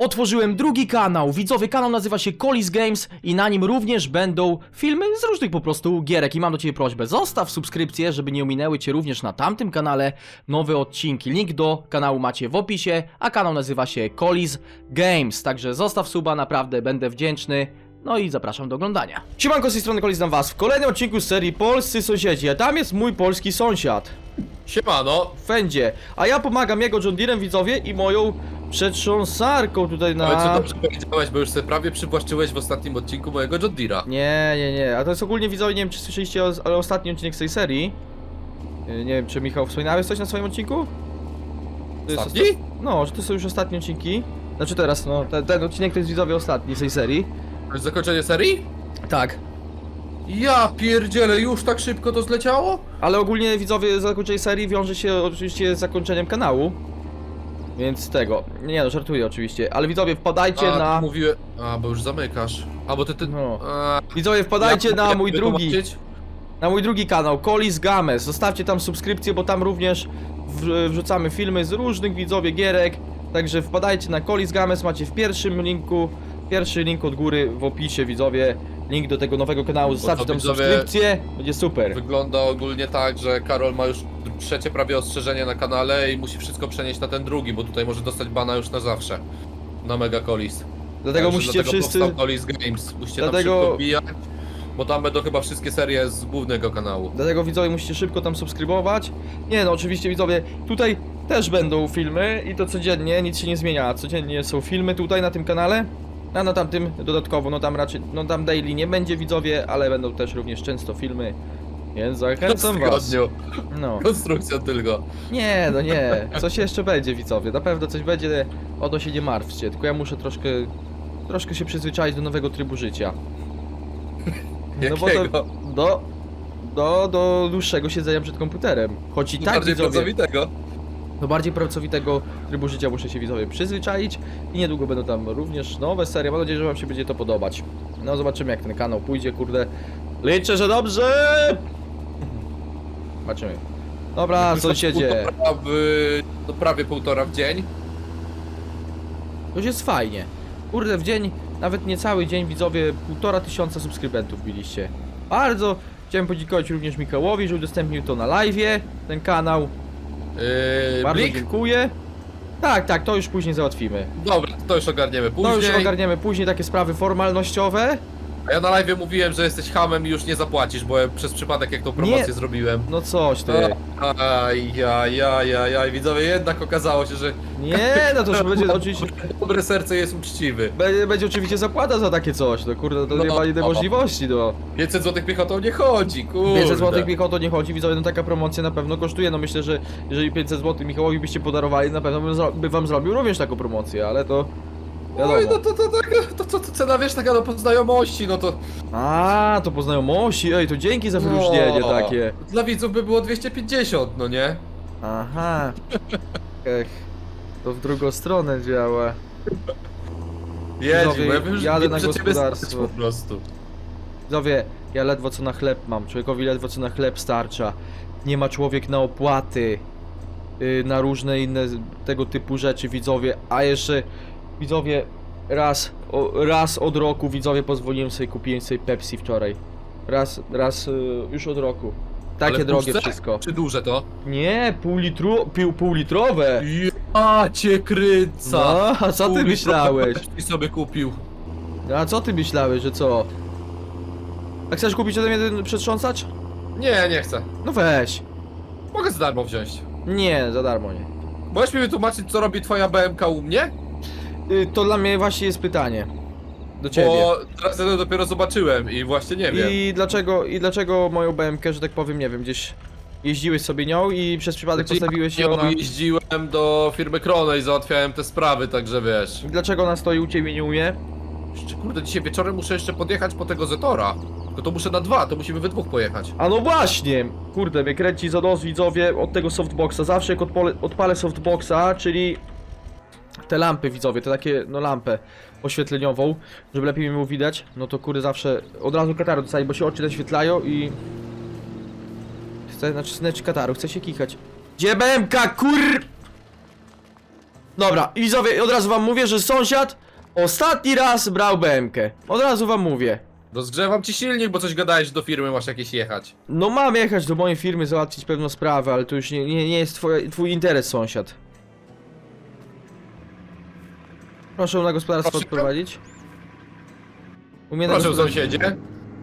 Otworzyłem drugi kanał, widzowy kanał nazywa się Colis Games i na nim również będą filmy z różnych po prostu gierek i mam do Ciebie prośbę, zostaw subskrypcję, żeby nie ominęły Cię również na tamtym kanale nowe odcinki. Link do kanału macie w opisie, a kanał nazywa się Colis Games, także zostaw suba, naprawdę będę wdzięczny. No i zapraszam do oglądania. Siemanko, z tej strony znam was w kolejnym odcinku z serii Polscy Sąsiedzi, a tam jest mój polski sąsiad. Siemano, Fędzie, a ja pomagam jego John Deerem widzowie i moją przetrząsarką tutaj ale na... co dobrze powiedziałeś, bo już sobie prawie przywłaszczyłeś w ostatnim odcinku mojego John Deere'a. Nie, nie, nie, a to jest ogólnie widzowie, nie wiem czy słyszeliście, o- ale ostatni odcinek z tej serii. Yy, Nie wiem, czy Michał wspominałeś coś na swoim odcinku? To jest Ostatni? osta- No, że to są już ostatnie odcinki. Znaczy teraz, no, ten, ten odcinek to jest widzowie ostatni z tej serii. To jest zakończenie serii? Tak. Ja pierdzielę, już tak szybko to zleciało? Ale ogólnie widzowie zakończenie serii wiąże się oczywiście z zakończeniem kanału. Więc tego. Nie no, żartuję oczywiście. Ale widzowie, wpadajcie A, na. mówiłem... A, bo już zamykasz. A, bo ty... ty... No. A, Widzowie, wpadajcie ja na próbuję mój drugi. wytłumaczyć. na mój drugi kanał, Colis Games. Zostawcie tam subskrypcję, bo tam również w- wrzucamy filmy z różnych widzowie gierek. Także wpadajcie na Colis Games, macie w pierwszym linku, pierwszy link od góry w opisie widzowie. Link do tego nowego kanału, zostawcie tam widzowie- subskrypcję, będzie super. Wygląda ogólnie tak, że Karol ma już trzecie prawie ostrzeżenie na kanale i musi wszystko przenieść na ten drugi, bo tutaj może dostać bana już na zawsze. Na Mega Colis. Dlatego musicie dlatego wszyscy... powstał Colis Games. Musicie Dlatego- tam szybko wbijać, bo tam będą chyba wszystkie serie z głównego kanału. Dlatego widzowie musicie szybko tam subskrybować. Nie no, oczywiście widzowie, tutaj też będą filmy i to codziennie, nic się nie zmienia. Codziennie są filmy tutaj na tym kanale. A na tamtym dodatkowo, no tam raczej, no tam daily nie będzie widzowie, ale będą też również często filmy. Więc zachęcam was. No. Konstrukcja tylko. Nie, no nie. Coś jeszcze będzie widzowie. Na pewno coś będzie. O to się nie martwcie. Tylko ja muszę troszkę. Troszkę się przyzwyczaić do nowego trybu życia. No bo to. Do. Do, do dłuższego siedzenia przed komputerem. Choć i tak Bardziej widzowie, pracowitego. Do bardziej pracowitego trybu życia muszę się widzowie przyzwyczaić i niedługo będą tam również nowe serie. Mam nadzieję, że wam się będzie to podobać. No zobaczymy jak ten kanał pójdzie, kurde. Liczę, że dobrze! Zobaczymy. Dobra, sąsiedzie. Półtora w- No prawie półtora w dzień. To już jest fajnie. Kurde, w dzień, nawet nie cały dzień, widzowie, półtora tysiąca subskrybentów biliście. Bardzo chciałem podziękować również Mikołowi, że udostępnił to na live'ie, ten kanał. Yy, Bardzo Blik? dziękuję. Tak, tak, to już później załatwimy. Dobra, to już ogarniemy później. To już ogarniemy później takie sprawy formalnościowe. A ja na live mówiłem, że jesteś hamem i już nie zapłacisz, bo ja przez przypadek jak tą promocję Nie. zrobiłem. No coś ty. Aj, aj, aj, aj, aj, widzowie, jednak okazało się, że Nie, no to już będzie oczywiście... dobre serce jest uczciwy. Będzie, będzie oczywiście zapłata za takie coś, no kurde, to nie No, ma innej no. możliwości, no. 500 zł piechotą nie chodzi, kurde. 500 zł Michał to nie chodzi, widzowie, no taka promocja na pewno kosztuje, no myślę, że jeżeli 500 zł Michałowi byście podarowali, na pewno bym zro- by wam zrobił również taką promocję, ale to... Wiadomo. Oj, no to, to, to, to, to, to cena, wiesz, taka do poznajomości, no to... A, to po znajomości, ej, to dzięki za wyróżnienie no, takie. Dla widzów by było 250, no nie? Aha. Ech, to w drugą stronę działa. Widzowie, bo ja wiem, że jadę wiem, na ciebie gospodarstwo. stać po prostu. Widzowie, ja ledwo co na chleb mam, człowiekowi ledwo co na chleb starcza. Nie ma człowiek na opłaty, yy, na różne inne z- tego typu rzeczy, widzowie, a jeszcze, widzowie, raz, o, raz od roku, widzowie, pozwoliłem sobie, kupiłem sobie Pepsi wczoraj. Raz, raz, yy, już od roku. Takie Ale drogie puszce? wszystko. Czy duże to? Nie, pół litru, pół, pół litrowe. Ja cię kryca! No, a co ty myślałeś? I sobie kupił. A co ty myślałeś, że co? A chcesz kupić ode mnie ten przetrząsacz? Nie, nie chcę. No weź. Mogę za darmo wziąć. Nie, za darmo nie. Możesz mi wytłumaczyć, co robi twoja BMK u mnie? Y, To dla mnie właśnie jest pytanie. Do ciebie. Bo teraz ja to dopiero zobaczyłem i właśnie nie wiem. I dlaczego, I dlaczego moją BMK, że tak powiem, nie wiem, gdzieś jeździłeś sobie nią i przez przypadek Znaczy, postawiłeś ja ją na... jeździłem do firmy Krono i załatwiałem te sprawy, także wiesz. I Dlaczego ona stoi u ciebie nie umie? Jeszcze, kurde, dzisiaj wieczorem muszę jeszcze podjechać po tego Zetora. Tylko to muszę na dwa, to musimy we dwóch pojechać. A no właśnie! Kurde, mnie kręci za nos widzowie od tego softboxa. Zawsze jak odpalę, odpalę softboxa, czyli te lampy widzowie, te takie, no lampę oświetleniową, żeby lepiej mi było widać, no to kurde zawsze od razu kataru dostaję, bo się oczy zaświetlają i... Chcę, znaczy, znaczy kataru, chcę się kichać. Gdzie BMK, kur... Dobra, i widzowie, od razu wam mówię, że sąsiad ostatni raz brał BMK. Od razu wam mówię. Rozgrzewam ci silnik, bo coś gadałeś, że do firmy masz jakieś jechać. No mam jechać do mojej firmy, załatwić pewną sprawę, ale to już nie, nie, nie jest twój interes, sąsiad. Proszę na gospodarstwo Proszę? odprowadzić. U mnie na Proszę gospodarstwie- sąsiedzie.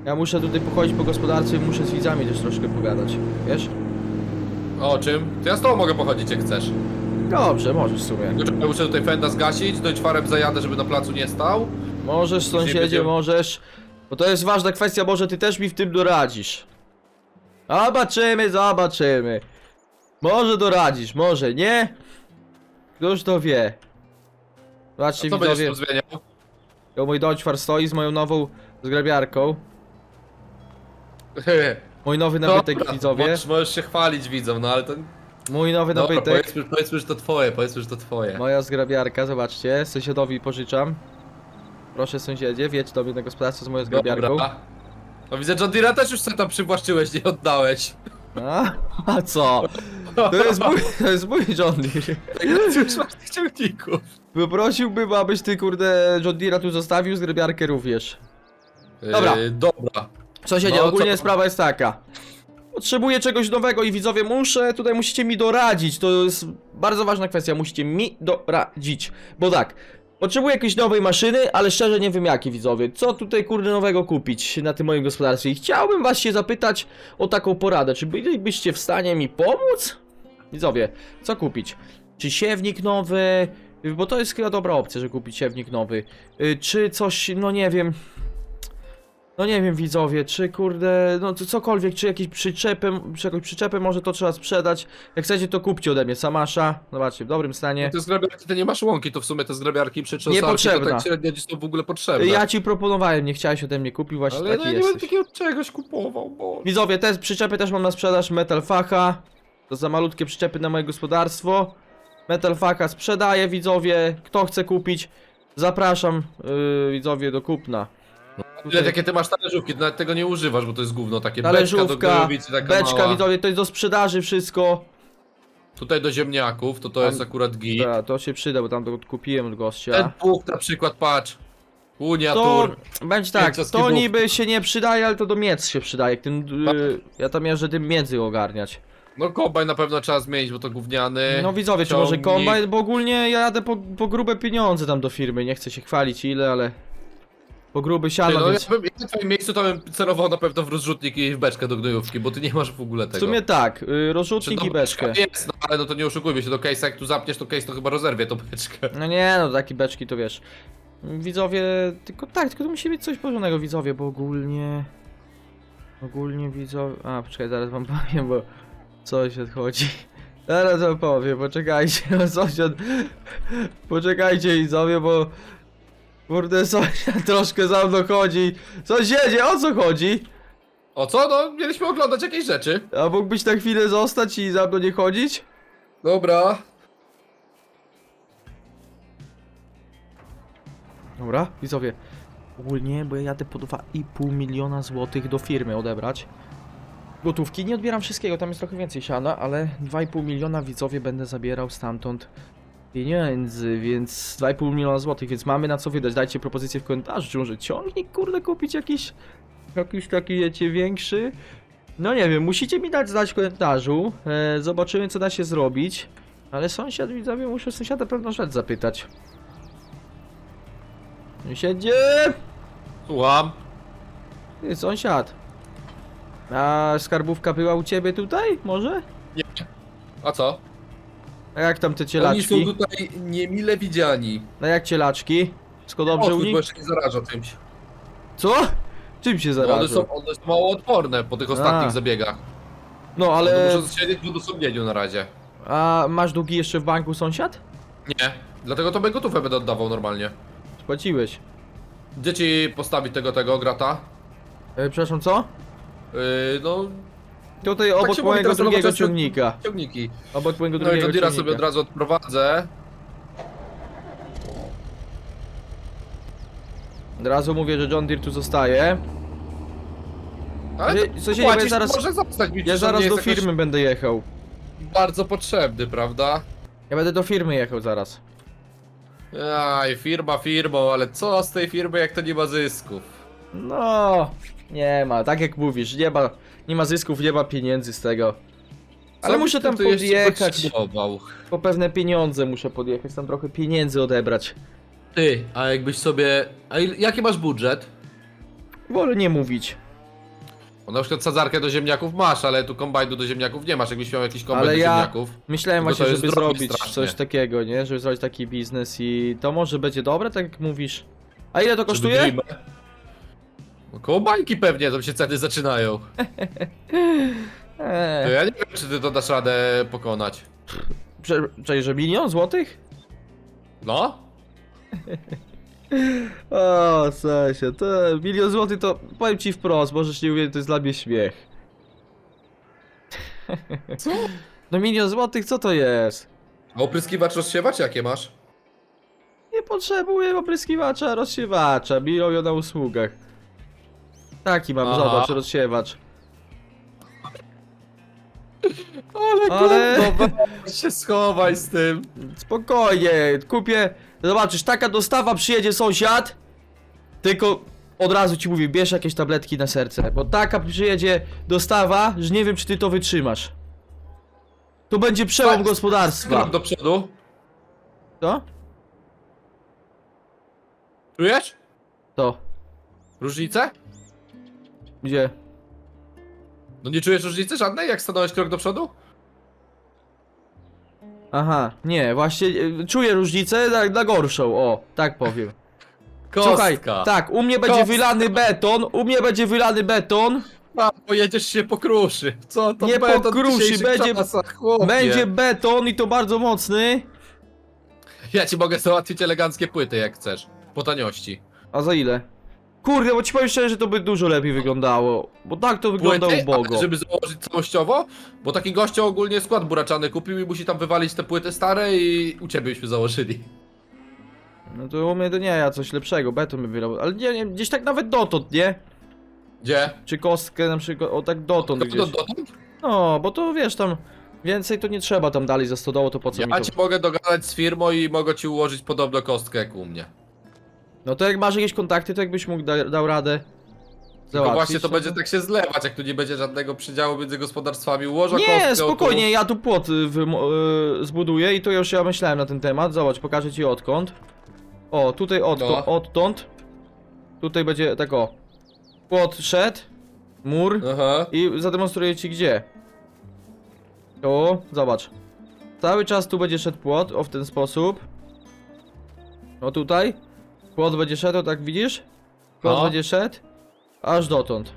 Ja muszę tutaj pochodzić po gospodarce i muszę z widzami też troszkę pogadać, wiesz? O czym? To ja z tobą mogę pochodzić jak chcesz. Dobrze, możesz w sumie. Tylko czekaj, muszę tutaj fenda zgasić, dość farem zajadę, żeby na placu nie stał. Możesz, sąsiedzie, możesz. Bo to jest ważna kwestia, może ty też mi w tym doradzisz. Zobaczymy, zobaczymy. Może doradzisz, może nie. Któż to wie. A Zobaczcie co będziesz widzowie, tu zmieniał? o mój Deutschfar stoi z moją nową zgrabiarką. Mój nowy nabytek Dobra, widzowie. Możesz, możesz się chwalić widzom, no ale to... Mój nowy Dobra, nabytek. powiedzmy, powiedzmy, że to twoje, powiedzmy, że to twoje. Moja zgrabiarka, zobaczcie. Sąsiadowi pożyczam. Proszę sąsiedzie, wjedź do mnie na gospodarstwo z moją zgrabiarką. Dobra. No widzę, John Deere też już sobie tam przywłaszczyłeś, nie oddałeś. A, a co? To jest mój, to jest mój John Deere. Już masz tych ciągników. Poprosiłbym, abyś ty kurde John Deere'a tu zostawił, zgrabiarkę również. Dobra. Yy, dobra. Sąsiedzie, No, ogólnie co- sprawa jest taka. Potrzebuję czegoś nowego i widzowie muszę, tutaj musicie mi doradzić, to jest bardzo ważna kwestia, musicie mi doradzić. Bo tak, potrzebuję jakiejś nowej maszyny, ale szczerze nie wiem jakiej widzowie. Co tutaj kurde nowego kupić na tym moim gospodarstwie? I chciałbym was się zapytać o taką poradę, czy bylibyście w stanie mi pomóc? Widzowie, co kupić? Czy siewnik nowy? Bo to jest chyba dobra opcja, że kupić siewnik nowy. Y, Czy coś, no nie wiem... No nie wiem widzowie, czy kurde, no to cokolwiek, czy jakieś przyczepy, czy jakąś przyczepę może to trzeba sprzedać. Jak chcecie to kupcie ode mnie, Samasza, zobaczcie, w dobrym stanie. Te zgrabiarki, ty nie masz łąki, to w sumie te zgrabiarki przyczesarki to Niepotrzebna. tak średnio ci są w ogóle potrzebne. Ja ci proponowałem, nie chciałeś ode mnie kupić, właśnie Ale no, taki ja nie będę takiego czegoś kupował, bo... Widzowie, te przyczepy też mam na sprzedaż, Metal Facha. To za malutkie przyczepy na moje gospodarstwo. Metal Facha sprzedaję, widzowie, kto chce kupić, zapraszam, yy, widzowie, do kupna. Ile takie ty masz talerzówki, ty nawet tego nie używasz, bo to jest gówno, takie beczka do Talerzówka, taka beczka, mała. widzowie, to jest do sprzedaży wszystko. Tutaj do ziemniaków, to to Tam- jest akurat git. Dobra, to się przyda, bo tam to kupiłem od gościa. Ten pług na przykład, patrz. To Uniatur. będzie tak, Pięciostki to bów. niby się nie przydaje, ale to do miec się przydaje. Y, ja tam jeżdżę tym między ogarniać. No kombajn na pewno trzeba zmienić, bo to gówniany. No widzowie, czy może ciągnik. kombajn, bo ogólnie ja jadę po, po grube pieniądze tam do firmy, nie chcę się chwalić ile, ale po gruby siano, no, więc ja bym, ja na twoim miejscu to bym celował na pewno w rozrzutnik i w beczkę do gnojówki, bo ty nie masz w ogóle w tego. sumie tak, y, rozrzutnik i beczkę. Jest, no ale no to nie oszukujmy się, do case'a jak tu zapniesz, to case to chyba rozerwie tą beczkę. No nie, no takie beczki to wiesz. Widzowie, tylko tak, tylko to musi być coś porządnego widzowie, bo ogólnie... Ogólnie widzowie... A, poczekaj, zaraz wam powiem, bo coś odchodzi. Zaraz wam powiem, poczekajcie, bo sąsiad... Poczekajcie widzowie, bo... Kurde, sąsiad troszkę za mną chodzi. Sąsiedzie, o co chodzi? O co? No, mieliśmy oglądać jakieś rzeczy. A mógłbyś na chwilę zostać i za mną nie chodzić? Dobra. Dobra, widzowie. Ogólnie, bo ja jadę po 2,5 miliona złotych do firmy odebrać. Gotówki, nie odbieram wszystkiego, tam jest trochę więcej siana, ale 2,5 miliona widzowie będę zabierał stamtąd pieniędzy, więc 2,5 miliona złotych, więc mamy na co wydać. Dajcie propozycję w komentarzu, czy może ciągnik, kurde, kupić jakiś, jakiś taki, wiecie, większy? No nie wiem, musicie mi dać znać w komentarzu, e, zobaczymy co da się zrobić. Ale sąsiad, widzowie, muszę sąsiada pewną rzecz zapytać. Sąsiedzie! Słucham. Ty, sąsiad. A skarbówka była u ciebie tutaj? Może? A co? A jak tam te Oni są cielaczki? tutaj niemile widziani. A jak cielaczki? Wszystko dobrze u nich? bo jeszcze nie zaraża czymś. Co? Czym się Bo One zarażą? są, one są mało odporne po tych ostatnich A. zabiegach. No Ale... ale... Muszę siedzieć w odosobnieniu na razie. A masz długi jeszcze w banku sąsiad? Nie. Dlatego to gotówę będę oddawał normalnie. Spłaciłeś. Gdzie ci postawić tego, tego grata? E, przepraszam, co? Yy, no, Tutaj obok Tak się mówi mojego teraz drugiego nowoczesne- ciągnika. ciągniki. Obok mojego No i drugiego John Deere'a sobie ciągnika. od razu odprowadzę. Od razu mówię, że John Deere tu zostaje. Ale Nie, to sąsiedzie, płacisz, bo ja zaraz- może zostać mi, Ja przecież on zaraz nie do jest jakoś firmy będę jechał. Bardzo potrzebny, prawda? Ja będę do firmy jechał zaraz. Aj, firma firmą, ale co z tej firmy, jak to nie ma zysków? No, nie ma, tak jak mówisz, nie ma, nie ma zysków, nie ma pieniędzy z tego. Ale muszę tam podjechać. potrzebował? Po pewne pieniądze muszę podjechać, tam trochę pieniędzy odebrać. Ty, a jakbyś sobie... A il... jaki masz budżet? Wolę nie mówić. Bo na przykład sadzarkę do ziemniaków masz, ale tu kombajnu do ziemniaków nie masz. Jakbyś miał jakiś kombajn Ale do ja- ziemniaków. Myślałem to właśnie, jest żeby zrobić strasznie. coś takiego, nie? Żeby zrobić taki biznes i to może będzie dobre, tak jak mówisz. A ile to żeby kosztuje? Dreamę- Około bańki pewnie, tam się ceny zaczynają. To Eee, ja nie wiem, czy ty to dasz radę pokonać. prze- Czekaj, że milion złotych? No? O, sensie, to milion złotych to powiem ci wprost, możesz nie uwierzyć, to jest dla mnie śmiech. Co? No milion złotych, co to jest? A opryskiwacz rozsiewać jakie masz? Nie potrzebuję opryskiwacza, rozsiewacza, milion na usługach. Taki mam, Aha. zobacz, rozsiewacz. Ale, Ale- weź się schowaj z tym. Spokojnie, kupię. Zobaczysz, taka dostawa przyjedzie sąsiad. Tylko od razu ci mówię, bierz jakieś tabletki na serce. Bo taka przyjedzie dostawa, że nie wiem, czy ty to wytrzymasz. To będzie przełom Tak. gospodarstwa. Krok do przodu. Co? Czujesz? To. Różnicę? Gdzie? No nie czujesz różnicy żadnej, jak stanąłeś krok do przodu? Aha, nie, właśnie e, czuję różnicę na, na gorszą, o, tak powiem. Kostka. Słuchaj, tak, u mnie będzie Kostka. wylany beton, u mnie będzie wylany beton, A, pojedziesz się pokruszy. Co to Nie beton w pokruszy, dzisiejszych będzie- czasach, chłopie. będzie beton i to bardzo mocny. Ja ci mogę załatwić eleganckie płyty, jak chcesz. Po taniości. A za ile? Kurde, bo ci powiem szczerze, że to by dużo lepiej wyglądało. Bo tak to wygląda Płyty, ubogo. ale żeby założyć całościowo? Bo taki gościu ogólnie skład buraczany kupił i musi tam wywalić te płyty stare i u ciebie byśmy założyli. No to u mnie to nie, ja coś lepszego, beton by wylał. Ale nie, nie, gdzieś tak nawet dotąd, nie? Gdzie? Czy kostkę na przykład, o tak dotąd Do, gdzieś. do, dotąd? No, bo to wiesz tam, więcej to nie trzeba tam dalej za stodoło, to po co mi Ja to... ci mogę dogadać z firmą i mogę ci ułożyć podobno kostkę jak u mnie. No to jak masz jakieś kontakty, to jakbyś mógł da, dał radę Tylko załatwić. właśnie to no będzie tak się zlewać, jak tu nie będzie żadnego przydziału między gospodarstwami. Ułożę Nie, spokojnie, ja tu płot y, y, zbuduję i to już ja myślałem na ten temat. Zobacz, pokażę ci odkąd. O, tutaj odkąd, No. odtąd. Tutaj będzie tak o. Płot szedł, mur. Aha. i zademonstruję ci gdzie. O, zobacz. Cały czas tu będzie szedł płot, o w ten sposób. O tutaj. Płot będzie szedł, tak widzisz? Płot No. będzie szedł. Aż dotąd.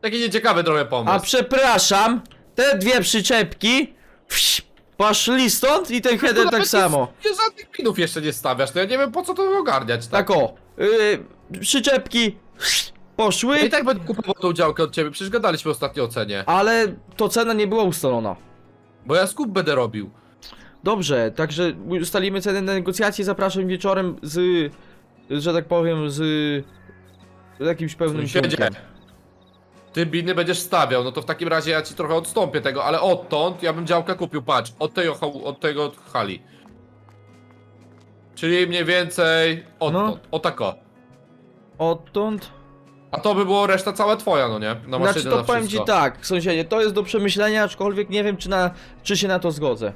Taki nieciekawy trochę pomysł. A przepraszam, te dwie przyczepki wś, poszli stąd i ten header tak samo. Nie, nie żadnych pinów jeszcze nie stawiasz, to ja nie wiem po co to ogarniać, tak? Tak o, yy, przyczepki wś, poszły, Ja I tak będę kupował tą działkę od ciebie, przecież gadaliśmy ostatnio o cenie. ale to cena nie była ustalona. Bo ja skup będę robił. Dobrze, także ustalimy cenę na negocjacje, zapraszam wieczorem z, że tak powiem, z, z jakimś pewnym Sąsiedzie. Ty biny będziesz stawiał, no to w takim razie ja ci trochę odstąpię tego, ale odtąd ja bym działkę kupił, patrz, od tego, od tego hali. Czyli mniej więcej odtąd, No. o tako. Odtąd. A to by było reszta cała twoja, no nie? Na Znaczy to na powiem ci tak, sąsiedzie, to jest do przemyślenia, aczkolwiek nie wiem czy, na, czy się na to zgodzę.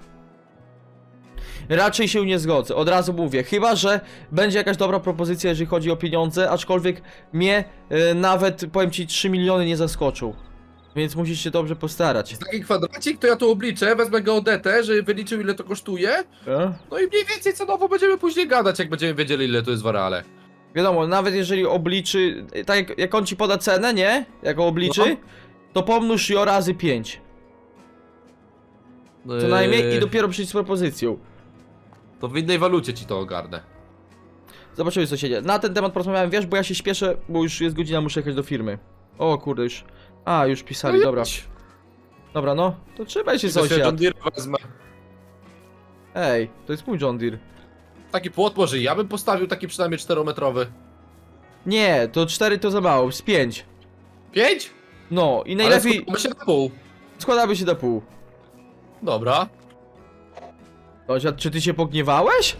Raczej się nie zgodzę, od razu mówię, chyba że będzie jakaś dobra propozycja, jeżeli chodzi o pieniądze, aczkolwiek mnie e, nawet, powiem ci, 3 miliony nie zaskoczył. Więc musisz się dobrze postarać. Taki kwadracik, to ja tu obliczę, wezmę geodetę, żeby wyliczył ile to kosztuje, E? no i mniej więcej cenowo będziemy później gadać, jak będziemy wiedzieli ile to jest w areale. Wiadomo, nawet jeżeli obliczy, tak jak, jak on ci poda cenę, nie? Jak go obliczy, No. to pomnóż ją razy 5. Co najmniej i Eee, dopiero przyjdź z propozycją. To w innej walucie ci to ogarnę. Zobaczymy co się dzieje. Na ten temat porozmawiałem, wiesz, bo ja się śpieszę, bo już jest godzina, muszę jechać do firmy. O kurde, już. A, już pisali, dobra. idź. Dobra, no. To trzymaj się To się John sąsiad. Deere wezmę. Ej, to jest mój John Deere. Taki płot może ja bym postawił, taki przynajmniej 4-metrowy. Nie, to 4 to za mało, z 5. 5? No, i Ale najlepiej składamy się na pół. składamy się na pół. Dobra. Tosia, czy ty się pogniewałeś?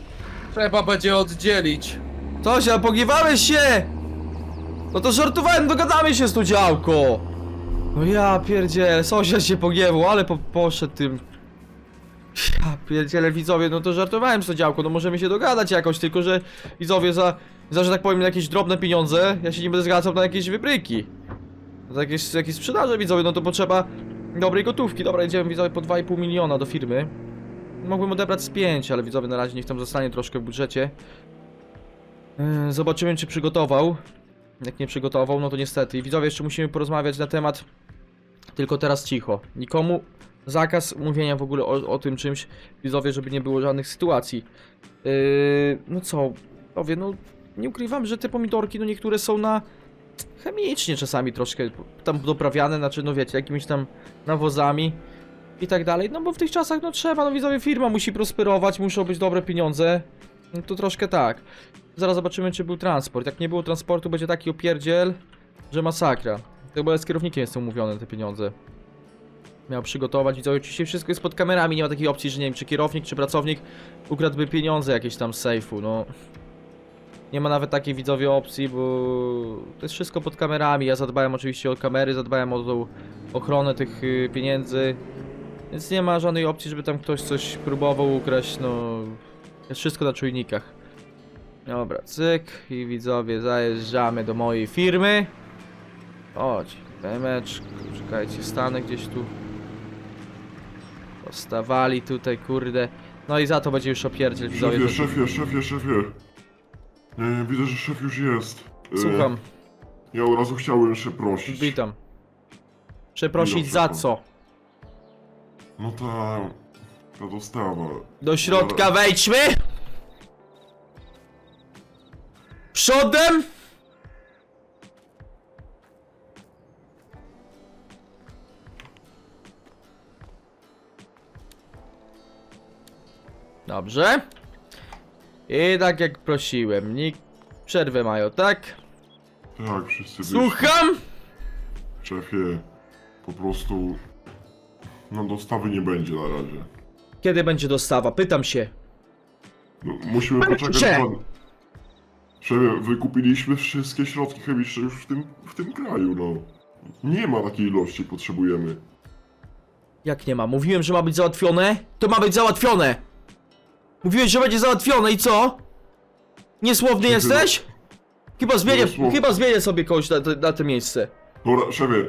Trzeba będzie oddzielić. Tosia, pogniewałeś się! No to żartowałem, dogadamy się z tą działką! No ja pierdzielę, sąsiad się pogniewał, ale po, poszedł tym... Ja pierdzielę, widzowie, no to żartowałem z tą działką, no możemy się dogadać jakoś, tylko że widzowie za, za że tak powiem, jakieś drobne pieniądze, ja się nie będę zgadzał na jakieś wybryki. Za jakieś, jakieś sprzedaże, widzowie, no to potrzeba dobrej gotówki. Dobra, idziemy, widzowie, po 2,5 miliona do firmy. Mógłbym odebrać z 5, ale widzowie na razie niech tam zostanie troszkę w budżecie. Yy, Zobaczymy, czy przygotował. Jak nie przygotował, no to niestety. Widzowie, jeszcze musimy porozmawiać na temat. Tylko teraz cicho. Nikomu zakaz mówienia w ogóle o, o tym czymś. Widzowie, żeby nie było żadnych sytuacji. Yy, no co, powie, no nie ukrywam, że te pomidorki, no niektóre są na chemicznie czasami troszkę tam doprawiane, znaczy no wiecie, jakimiś tam nawozami i tak dalej. No bo w tych czasach no trzeba, no widzowie, firma musi prosperować, muszą być dobre pieniądze. No to troszkę tak. Zaraz zobaczymy, czy był transport. Jak nie było transportu, będzie taki opierdziel, że masakra. Chyba z kierownikiem jest umówione te pieniądze. Miał przygotować, widzowie, oczywiście wszystko jest pod kamerami, nie ma takiej opcji, że nie wiem, czy kierownik, czy pracownik ukradłby pieniądze jakieś tam z sejfu, no. Nie ma nawet takiej widzowie opcji, bo to jest wszystko pod kamerami. Ja zadbałem oczywiście o kamery, zadbałem o tą ochronę tych y, pieniędzy. Więc nie ma żadnej opcji, żeby tam ktoś coś próbował ukraść, no. Jest wszystko na czujnikach. Dobra, cyk i widzowie, zajeżdżamy do mojej firmy. Chodź, temeczku, czekajcie, stanę gdzieś tu. Postawali tutaj, kurde. No i za to będzie już opierdziel, widzowie. Szefie, szefie, szefie, szefie. E, widzę, że szef już jest. E, Słucham, Ja od razu chciałem jeszcze prosić. witam. Przeprosić za co? No ta... ta dostawa. Do środka wejdźmy! Przodem! Dobrze. I tak jak prosiłem, nikt przerwę mają, tak? Tak, wszyscy. Słucham! Szefie, po prostu... No dostawy nie będzie na razie. Kiedy będzie dostawa? Pytam się. No, musimy Będzie! poczekać pan. Szefie, wykupiliśmy wszystkie środki chemiczne już w tym, w tym kraju, no. Nie ma takiej ilości, potrzebujemy. Jak nie ma? Mówiłem, że ma być załatwione? To ma być załatwione! Mówiłeś, że będzie załatwione i co? Niesłowny jesteś? Chyba zmienię, Niesłowny. chyba zmienię sobie kogoś na, na to miejsce. Dobra, szefie, e,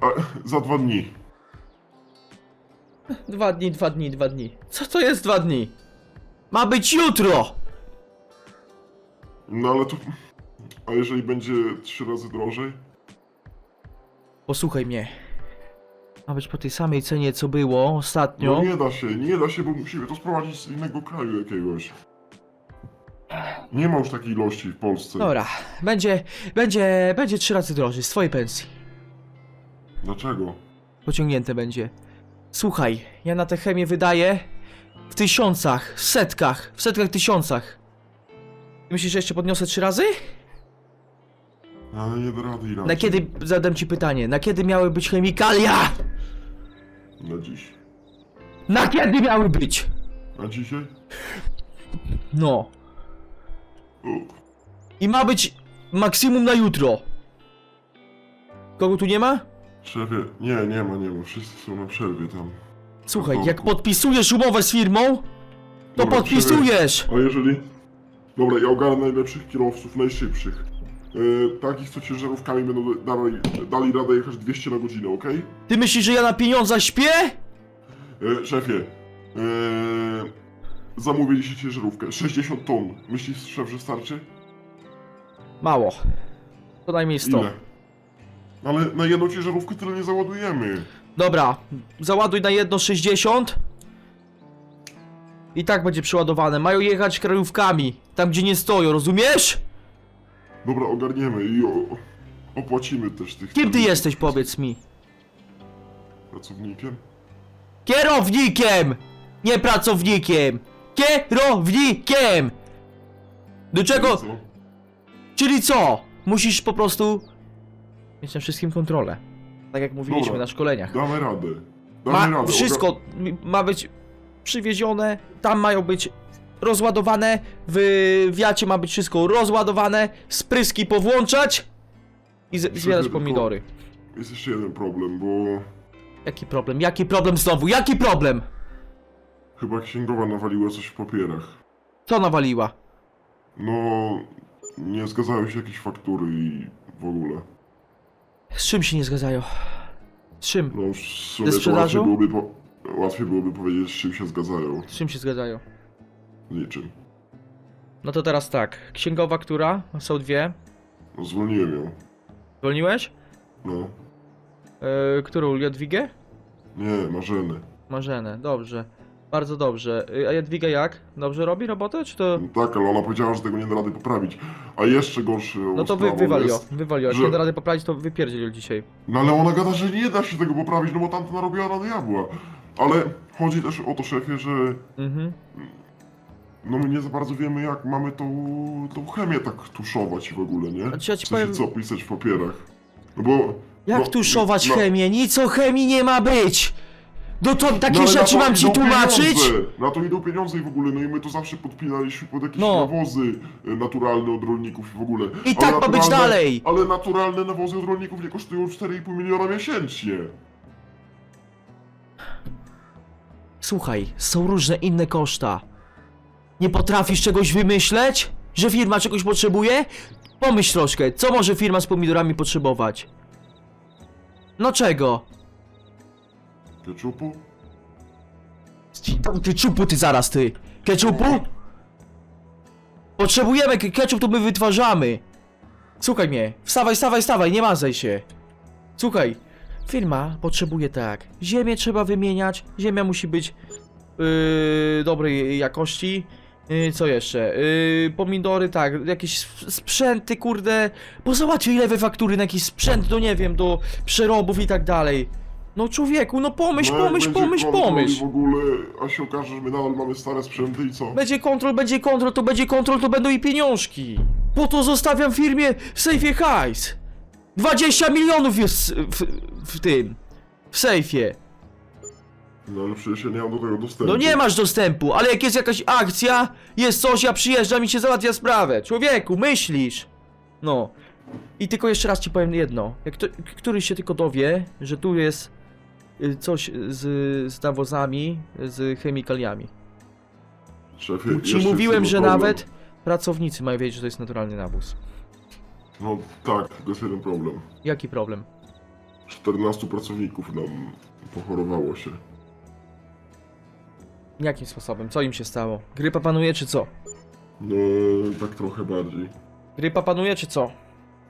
a, za dwa dni. Dwa dni, dwa dni, dwa dni. Co to jest dwa dni? Ma być jutro! No ale to... A jeżeli będzie trzy razy drożej? Posłuchaj mnie. Ma być po tej samej cenie, co było ostatnio. No nie da się, nie da się, bo musimy to sprowadzić z innego kraju jakiegoś. Nie ma już takiej ilości w Polsce. Dobra, będzie, będzie, będzie trzy razy drożej z twojej pensji. Dlaczego? Pociągnięte będzie. Słuchaj, ja na tę chemię wydaję w tysiącach, w setkach, w setkach tysiącach. Myślisz, że jeszcze podniosę trzy razy? Ale nie da rady inaczej. Na kiedy, zadam ci pytanie, na kiedy miały być chemikalia? Na dziś. Na kiedy miały być? A dzisiaj? No. O, I ma być maksimum na jutro. Kogo tu nie ma? Szefie, nie, nie ma, nie ma. Wszyscy są na przerwie tam. Słuchaj, jak podpisujesz umowę z firmą, to Dobra, podpisujesz! A jeżeli... Dobra, ja ogarnę najlepszych kierowców, najszybszych. E, takich, co ciężarówkami będą dali, dali radę jechać 200 na godzinę, okej? Ty myślisz, że ja na pieniądza śpię? E, szefie, e, zamówiliście ciężarówkę, 60 ton. Myślisz, szef, że starczy? Mało. Co najmniej 100. Ile? Ale na jedną ciężarówkę tyle nie załadujemy. Dobra, załaduj na jedno 60. I tak będzie przeładowane. Mają jechać krajówkami, tam gdzie nie stoją, rozumiesz? Dobra, ogarniemy i o, opłacimy też tych... Kim ty jesteś, powiedz mi? Pracownikiem? Kierownikiem! Nie pracownikiem! Kierownikiem! Do czego? Co? Czyli co? Musisz po prostu mieć na wszystkim kontrolę. Tak jak mówiliśmy Dobra. na szkoleniach. Damy radę. Damy Ma radę. wszystko ma być przywiezione, tam mają być rozładowane, w wiacie ma być wszystko rozładowane, spryski powłączać i z- zbierać pomidory. Jest jeszcze jeden problem, bo Jaki problem? Jaki problem znowu? Jaki problem? chyba księgowa nawaliła coś w papierach. Co nawaliła? No, nie zgadzały się jakieś faktury i w ogóle. Z czym się nie zgadzają? Z czym? No, w sumie Ze to sprzedażą? łatwiej byłoby, po... łatwiej byłoby powiedzieć, z czym się zgadzają. Z czym się zgadzają? Z niczym. No to teraz tak. Księgowa, która? Są dwie. No, zwolniłem ją. Zwolniłeś? No. Yy, którą? Jadwigę? Nie, Marzeny. Marzenę, dobrze. Bardzo dobrze. Yy, A Jadwiga jak? Dobrze robi robotę, czy to... Tak, ale ona powiedziała, że tego nie da rady poprawić. A jeszcze gorszy No to wy, wywal ją, jest... wywal ją. Jak że- nie da rady poprawić, to wypierdziel dzisiaj. No ale ona gada, że nie da się tego poprawić, no bo tamta narobiła na diabła. Ale chodzi też o to, szefie, że Mhm. no my nie za bardzo wiemy, jak mamy tą, tą chemię tak tuszować w ogóle, nie? Znaczy ja ci powiem- co pisać w papierach. No bo... Jak no, tuszować no, chemię? Nic o chemii nie ma być! No to takie no, ale na rzeczy to mam ci idą tłumaczyć? Pieniądze. Na to idą pieniądze i w ogóle, no i my to zawsze podpinaliśmy pod jakieś No. nawozy y, naturalne od rolników i w ogóle. I tak ma być naturalne- dalej. Ale naturalne nawozy od rolników nie kosztują 4,5 miliona miesięcznie. Słuchaj, są różne inne koszta. Nie potrafisz czegoś wymyśleć? Że firma czegoś potrzebuje? Pomyśl troszkę, co może firma z pomidorami potrzebować? No czego? Keczupu? Tam Keczupu ty zaraz ty! Keczupu? Potrzebujemy ke- ketchup, to my wytwarzamy! Słuchaj mnie, wstawaj, wstawaj, wstawaj, nie mazaj się! Słuchaj, firma potrzebuje tak, ziemię trzeba wymieniać, ziemia musi być yy, dobrej jakości, yy, co jeszcze, yy, pomidory, tak, jakieś sp- sprzęty, kurde, bo załatwię ile we faktury na jakiś sprzęt, do nie wiem, do przerobów i tak dalej. No człowieku, no pomyśl, No, jak pomyśl, będzie pomyśl, pomyśl! w ogóle, a się okaże, że my nadal mamy stare sprzęty i co? Będzie kontrol, będzie kontrol, to będzie kontrol, to będą i pieniążki. Po to zostawiam firmie w sejfie hajs. 20 milionów jest w, w tym. W sejfie. No ale przecież ja nie mam do tego dostępu. No nie masz dostępu, ale jak jest jakaś akcja, jest coś, ja przyjeżdżam i się załatwia sprawę. Człowieku, myślisz. No. I tylko jeszcze raz ci powiem jedno. Jak to, któryś się tylko dowie, że tu jest coś z, z nawozami, z chemikaliami. Szefie, Ci mówiłem, że problem. nawet pracownicy mają wiedzieć, że to jest naturalny nawóz. No tak, tylko jest jeden problem. Jaki problem? 14 pracowników nam pochorowało się. Jakim sposobem? Co im się stało? Grypa panuje czy co? No, tak trochę bardziej. Grypa panuje czy co?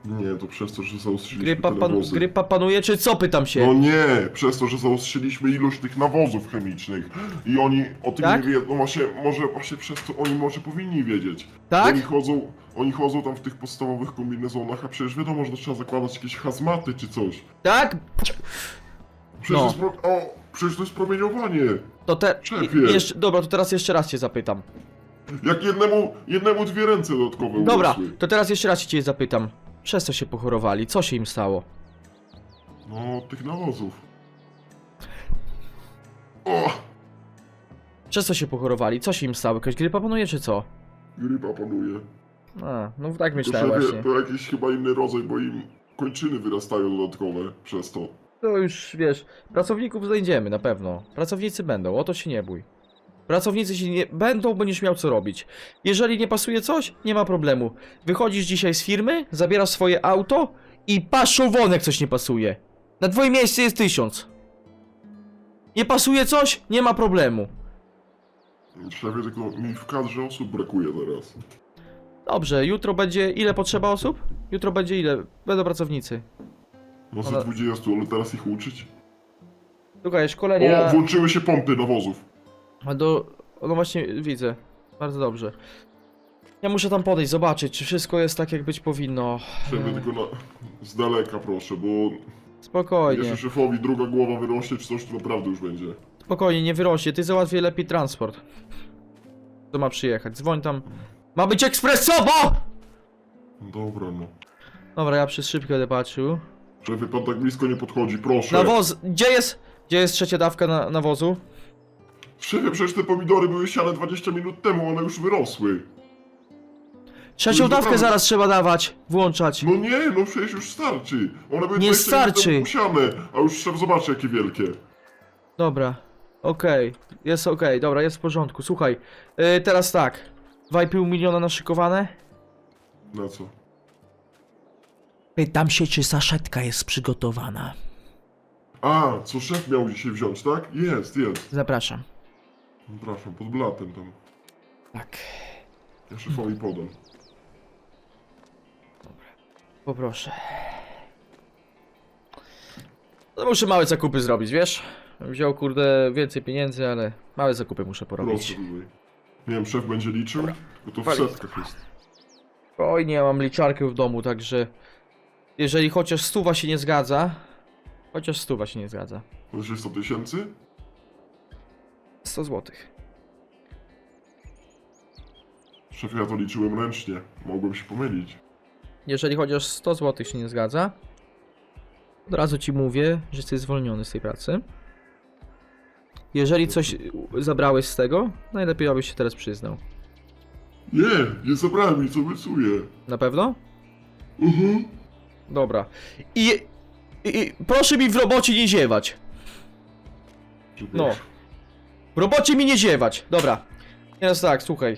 Nie, to przez to, że zaostrzyliśmy Grypa, te pan... nawozy. Grypa panuje czy co? Pytam się. No nie, przez to, że zaostrzyliśmy ilość tych nawozów chemicznych i oni o tym Tak? nie wiedzą, no właśnie, może właśnie przez to oni może powinni wiedzieć. tak? Oni chodzą, oni chodzą tam w tych podstawowych kombinezonach, a przecież wiadomo, że trzeba zakładać jakieś hazmaty czy coś. Tak? Przecież, No. to, jest pro... o, przecież to jest promieniowanie. To te... Szefie. I- Jeszcze... Dobra, to teraz jeszcze raz cię zapytam. Jak jednemu, jednemu dwie ręce dodatkowe Dobra, urosły. to teraz jeszcze raz cię zapytam. Przez co się pochorowali? Co się im stało? No, od tych nawozów. O, Przez co się pochorowali? Co się im stało? Jakaś grypa panuje czy co? grypa panuje. A, no tak myślałem właśnie. to jakiś chyba inny rodzaj, bo im kończyny wyrastają dodatkowe przez to. To już, wiesz, pracowników znajdziemy na pewno. Pracownicy będą, o to się nie bój. Pracownicy się nie będą, będziesz miał co robić. Jeżeli nie pasuje coś, nie ma problemu. Wychodzisz dzisiaj z firmy, zabierasz swoje auto i paszą won, jak coś nie pasuje. Na twoje miejsce jest tysiąc. Nie pasuje coś? Nie ma problemu. Szefie, tylko mi w kadrze osób brakuje teraz. Dobrze, jutro będzie... Ile potrzeba osób? Jutro będzie ile? Będą pracownicy. Ale- ze 20, ale teraz ich uczyć? Słuchaj, szkolenia... O, włączyły się pompy nawozów. A do... No właśnie, widzę. Bardzo dobrze. Ja muszę tam podejść, zobaczyć, czy wszystko jest tak, jak być powinno. Szefie, tylko na... z daleka proszę, bo Spokojnie, jeszcze szefowi druga głowa wyrośnie czy coś, to naprawdę już będzie. spokojnie, nie wyrośnie. Ty załatwię lepiej transport. To ma przyjechać, dzwoń tam. Ma być ekspresowo! Dobra, no. Dobra, ja przez szybkę będę patrzył. Szefie, pan tak blisko nie podchodzi, proszę. Nawóz, gdzie jest? Gdzie jest trzecia dawka na, nawozu? Szefie, przecież te pomidory były siane 20 minut temu, one już wyrosły. Trzecią dawkę naprawdę- zaraz trzeba dawać, włączać. No nie, no przecież już starczy. One były Nie 20 minut starczy. temu usiane, a już szef zobaczy jakie wielkie. Dobra, okej, jest okej, dobra, jest w porządku. Słuchaj, yy, teraz tak, 2,5 miliona naszykowane? Na co? Pytam się, czy saszetka jest przygotowana. A, co szef miał dzisiaj wziąć, tak? Jest, jest. Zapraszam. Przepraszam, pod blatem tam. Tak, Ja szefowi podam. poproszę. No muszę małe zakupy zrobić, wiesz? Wziął kurde więcej pieniędzy, ale małe zakupy muszę porobić. Tutaj. Nie wiem, szef będzie liczył? Bo to w Wali. setkach jest. Oj, nie mam liczarkę w domu, także jeżeli chociaż stuwa się nie zgadza, chociaż stuwa się nie zgadza. Będzie 100 tysięcy? 100 złotych. Szefie, ja to liczyłem ręcznie. Mogłem się pomylić. Jeżeli chociaż 100 złotych się nie zgadza, od razu ci mówię, że jesteś zwolniony z tej pracy. Jeżeli coś zabrałeś z tego, najlepiej abyś się teraz przyznał. Nie, nie zabrałem nic, obiecuję. Na pewno? Mhm. Dobra. I, i, i proszę mi w robocie nie ziewać. No. Robocie mi nie ziewać. Dobra. Teraz tak, słuchaj.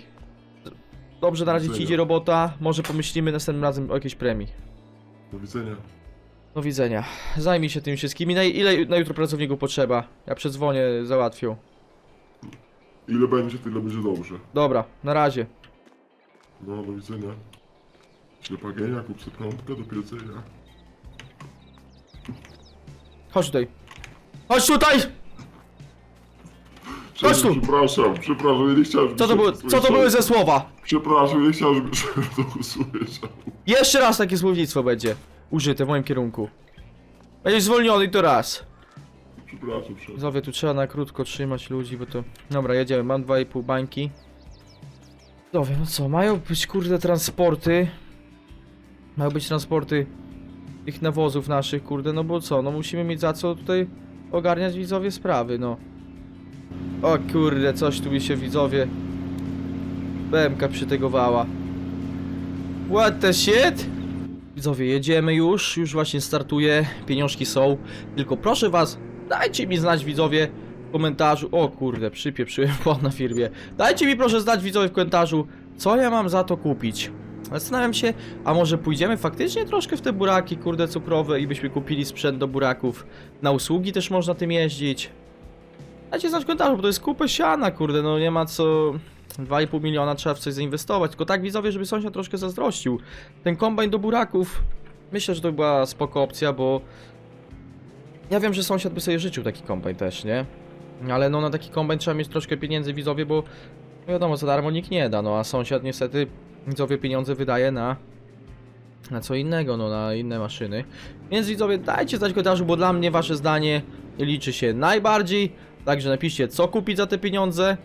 Dobrze, na razie ci idzie robota. Może pomyślimy następnym razem o jakiejś premii. Do widzenia. Do widzenia. Zajmij się tym wszystkim. Na ile na jutro pracowników potrzeba? Ja przedzwonię, załatwię. Ile będzie, tyle będzie dobrze. Dobra, na razie. No, do widzenia. Ślepagienia, kup sobie prądkę do piecenia. Chodź tutaj. Chodź tutaj! Chodź tu! Przepraszam, przepraszam, nie chciałem, Co to, było, co to były za słowa? Przepraszam, nie chciałem, żeby szef to usłyszał. Jeszcze raz takie słownictwo będzie użyte w moim kierunku. Będziesz zwolniony i to raz. Przepraszam, szef. Zowie, tu trzeba na krótko trzymać ludzi, bo to... Dobra, jedziemy, mam 2,5 bańki. Zowie, no co, mają być kurde transporty. Mają być transporty tych nawozów naszych, kurde, no bo co, no musimy mieć za co tutaj ogarniać widzowie sprawy, no. O kurde, coś tu mi się widzowie... BMK przytegowała. What the shit? Widzowie, jedziemy już, już właśnie startuje, pieniążki są, tylko proszę was, dajcie mi znać widzowie w komentarzu, o kurde, przypieprzyłem błąd na firmie, dajcie mi proszę znać widzowie w komentarzu, co ja mam za to kupić. Zastanawiam się, a może pójdziemy faktycznie troszkę w te buraki, kurde, cukrowe i byśmy kupili sprzęt do buraków. Na usługi też można tym jeździć. Dajcie znać w bo to jest kupę siana, kurde, no nie ma co... 2,5 miliona trzeba w coś zainwestować, tylko tak widzowie, żeby sąsiad troszkę zazdrościł. Ten kombajn do buraków, myślę, że to była spoko opcja, bo ja wiem, że sąsiad by sobie życzył taki kombajn też, nie? Ale no na taki kombajn trzeba mieć troszkę pieniędzy widzowie, bo wiadomo, za darmo nikt nie da, no a sąsiad niestety widzowie pieniądze wydaje na na co innego, no na inne maszyny. Więc widzowie, dajcie znać komentarzu, bo dla mnie wasze zdanie liczy się najbardziej. Także napiszcie, co kupić za te pieniądze.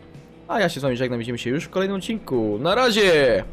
A ja się z wami żegnam, widzimy się już w kolejnym odcinku. Na razie!